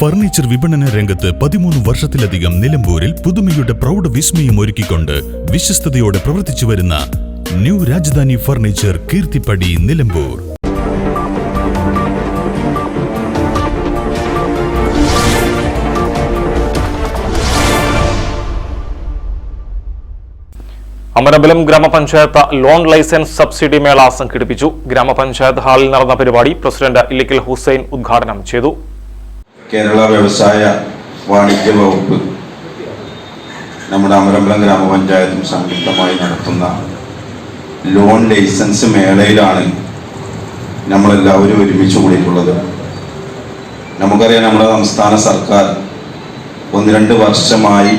Furniture വിപണന രംഗത്ത് പതിമൂന്ന് വർഷത്തിലധികം നിലമ്പൂരിൽ പുതുമയുടെ പ്രൗഢ വിസ്മയം ഒരുക്കിക്കൊണ്ട് വിശ്വസ്തയോടെ പ്രവർത്തിച്ചു വരുന്ന ന്യൂ രാജധാനി ഫർണിച്ചർ കീർത്തിപ്പടി നിലമ്പൂർ. അമരബലം ഗ്രാമപഞ്ചായത്ത് ലോൺ ലൈസൻസ് സബ്സിഡി മേള സംഘടിപ്പിച്ചു. ഗ്രാമപഞ്ചായത്ത് ഹാളിൽ നടന്ന പരിപാടി പ്രസിഡന്റ് ഇല്ലിക്കൽ ഹുസൈൻ ഉദ്ഘാടനം ചെയ്തു. കേരള വ്യവസായ വാണിജ്യ വകുപ്പ് നമ്മുടെ അമരമ്പലം ഗ്രാമപഞ്ചായത്തും സംയുക്തമായി നടത്തുന്ന ലോൺ ലൈസൻസ് മേളയിലാണ് നമ്മളെല്ലാവരും ഒരുമിച്ച് കൂടിയിട്ടുള്ളത്. നമുക്കറിയാം നമ്മുടെ സംസ്ഥാന സർക്കാർ ഒന്ന് രണ്ട് വർഷമായി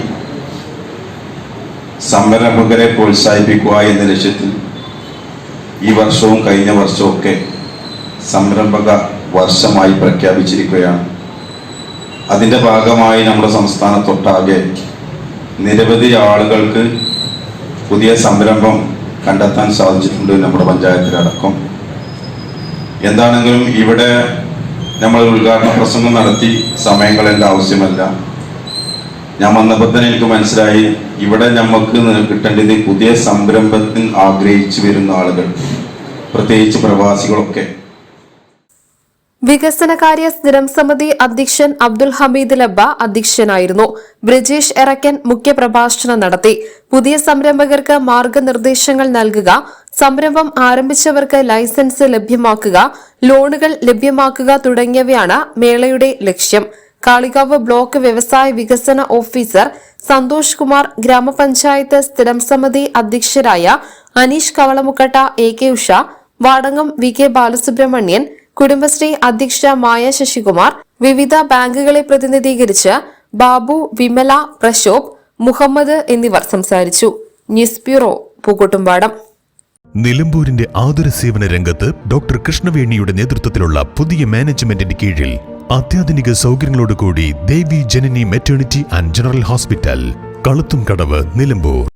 സംരംഭകരെ പ്രോത്സാഹിപ്പിക്കുക എന്ന ലക്ഷ്യത്തിൽ ഈ വർഷവും കഴിഞ്ഞ വർഷവും ഒക്കെ സംരംഭക വർഷമായി പ്രഖ്യാപിച്ചിരിക്കുകയാണ്. അതിന്റെ ഭാഗമായി നമ്മുടെ സംസ്ഥാനത്തൊട്ടാകെ നിരവധി ആളുകൾക്ക് പുതിയ സംരംഭം കണ്ടെത്താൻ സാധിച്ചിട്ടുണ്ട് നമ്മുടെ പഞ്ചായത്തിലടക്കം. എന്താണെങ്കിലും ഇവിടെ നമ്മൾ ഉദ്ഘാടന പ്രസംഗം നടത്തി സമയങ്ങളെന്റെ ആവശ്യമല്ല. ഞാൻ വന്നപ്പോൾ തന്നെ എനിക്ക് മനസ്സിലായി ഇവിടെ നമുക്ക് കിട്ടേണ്ടത് പുതിയ സംരംഭത്തിൽ ആഗ്രഹിച്ചു വരുന്ന ആളുകൾ പ്രത്യേകിച്ച് പ്രവാസികളൊക്കെ. വികസനകാര്യ സ്ഥിരം സമിതി അധ്യക്ഷൻ അബ്ദുൽ ഹമീദ് ലബ്ബ അധ്യക്ഷനായിരുന്നു. ബ്രിജേഷ് എറക്കൻ മുഖ്യപ്രഭാഷണം നടത്തി. പുതിയ സംരംഭകർക്ക് മാർഗനിർദ്ദേശങ്ങൾ നൽകുക സംരംഭം ആരംഭിച്ചവർക്ക് ലൈസൻസ് ലഭ്യമാക്കുക ലോണുകൾ ലഭ്യമാക്കുക തുടങ്ങിയവയാണ് മേളയുടെ ലക്ഷ്യം. കാളികാവ് ബ്ലോക്ക് വ്യവസായ വികസന ഓഫീസർ സന്തോഷ് കുമാർ ഗ്രാമപഞ്ചായത്ത് സ്ഥിരം സമിതി അധ്യക്ഷരായ Aneesh Kavalamukkatta A K Usha Vadangam V K Balasubramanian Kudumbashree അധ്യക്ഷ മായ ശശികുമാർ വിവിധ ബാങ്കുകളെ പ്രതിനിധീകരിച്ച് ബാബു വിമല പ്രശോഭ് മുഹമ്മദ് എന്നിവർ സംസാരിച്ചു. News bureau Pookkottumpadam. നിലമ്പൂരിന്റെ ആതുര സേവന രംഗത്ത് ഡോക്ടർ കൃഷ്ണവേണിയുടെ നേതൃത്വത്തിലുള്ള പുതിയ മാനേജ്മെന്റിന്റെ കീഴിൽ അത്യാധുനിക സൗകര്യങ്ങളോടുകൂടി Devi Janani maternity and general hospital കളുത്തും Kadavu Nilambur.